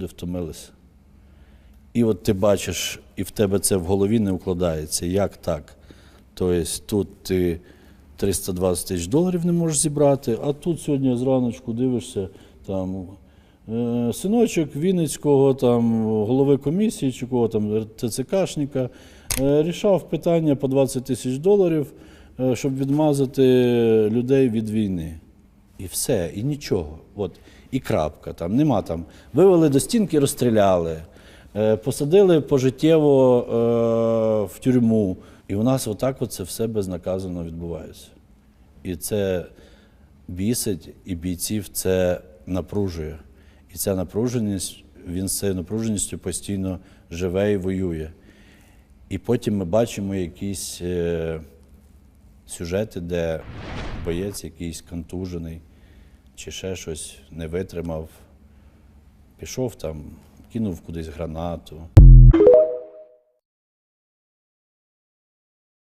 люди втомилися. І от ти бачиш, і в тебе це в голові не укладається. Як так? Тобто тут ти 320 тисяч доларів не можеш зібрати, а тут сьогодні зраночку дивишся, там е, синочок Вінницького, там, голови комісії чи кого там, ТЦКшника, е, рішав питання по 20 тисяч доларів, е, щоб відмазати людей від війни. І все, і нічого. От, і крапка. Там, нема там. Вивели до стінки, розстріляли, е, посадили пожиттєво е, в тюрму. І у нас отак от це все безнаказано відбувається. І це бісить, і бійців це напружує. І ця напруженість, він з цією напруженістю постійно живе і воює. І потім ми бачимо якісь е, сюжети, де боєць якийсь контужений чи ще щось не витримав, пішов там, кинув кудись гранату.